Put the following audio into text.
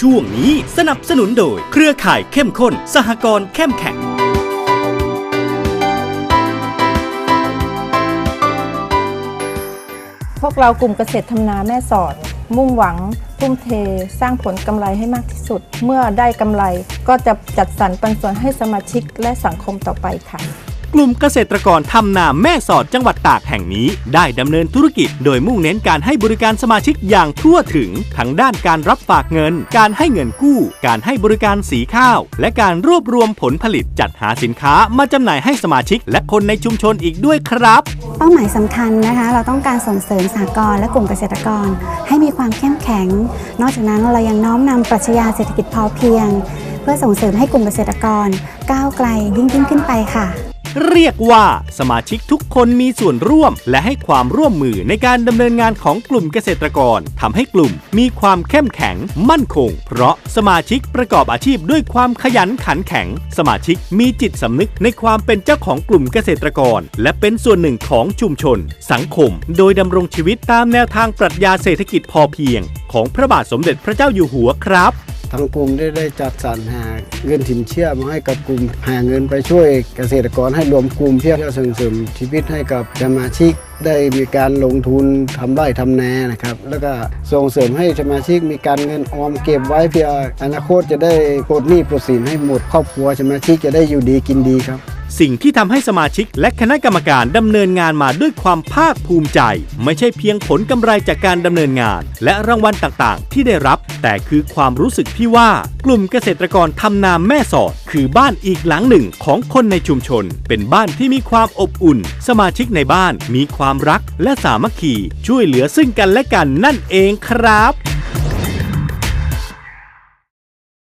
ช่วงนี้สนับสนุนโดย เครือข่ายเข้มข้น สหกรณ์เข้มแข็ง พวกเรากลุ่มเกษตรทำนาแม่สอด มุ่งหวังทุ่มเทสร้างผลกำไรให้มากที่สุด เมื่อได้กำไรก็จะจัดสรรปันส่วนให้สมาชิกและสังคมต่อไปค่ะ กลุ่มเกษตรกรทำนาแม่สอดจังหวัดตากแห่งนี้ ได้ดำเนินธุรกิจ โดยมุ่งเน้นการให้บริการสมาชิกอย่างทั่วถึง ทั้งด้านการรับฝากเงิน การให้เงินกู้ การให้บริการสีข้าว และการรวบรวมผลผลิตจัดหาสินค้ามาจำหน่ายให้สมาชิก และคนในชุมชนอีกด้วยครับ เป้าหมายสำคัญนะคะ เราต้องการส่งเสริมสหกรณ์และกลุ่มเกษตรกร ให้มีความเข้มแข็ง นอกจากนั้นเรายังน้อมนำปรัชญาเศรษฐกิจพอเพียง เพื่อส่งเสริมให้กลุ่มเกษตรกร ก้าวไกลยิ่งยิ่งขึ้นไปค่ะ เรียกว่าสมาชิกทุกคนมีส่วนร่วม และให้ความร่วมมือในการดำเนินงานของกลุ่มเกษตรกรทำให้กลุ่มมีความเข้มแข็งมั่นคง เพราะสมาชิกประกอบอาชีพด้วยความขยันขันแข็ง สมาชิกมีจิตสำนึกในความเป็นเจ้าของกลุ่มเกษตรกร และเป็นส่วนหนึ่งของชุมชน สังคม โดยดำรงชีวิตตามแนวทางปรัชญาเศรษฐกิจพอเพียง ของพระบาทสมเด็จพระเจ้าอยู่หัวครับ ทางกลุ่มได้ได้จัดสรรหาเงินถินเชื่อมาให้กับกลุ่มหาเงินไปช่วยเกษตรกรให้รวมกลุ่มเพื่อส่งเสริมชีวิตให้กับสมาชิกได้มีการลงทุนทำไร่ทำนานะครับ แล้วก็ส่งเสริมให้สมาชิกมีการเงินออมเก็บไว้เพื่ออนาคตจะได้ปลดหนี้ปลดสินให้หมดครอบครัวสมาชิกจะได้อยู่ดีกินดีครับ สิ่งที่ทำให้สมาชิกและคณะกรรมการดำเนินงานมาด้วยความภาคภูมิใจ ไม่ใช่เพียงผลกำไรจากการดำเนินงาน และรางวัลต่างๆ ที่ได้รับ แต่คือความรู้สึกที่ว่า กลุ่มเกษตรกรทำนาแม่สอด คือบ้านอีกหลังหนึ่งของคนในชุมชน เป็นบ้านที่มีความอบอุ่น สมาชิกในบ้านมีความรักและสามัคคีช่วยเหลือซึ่งกันและกันนั่นเองครับ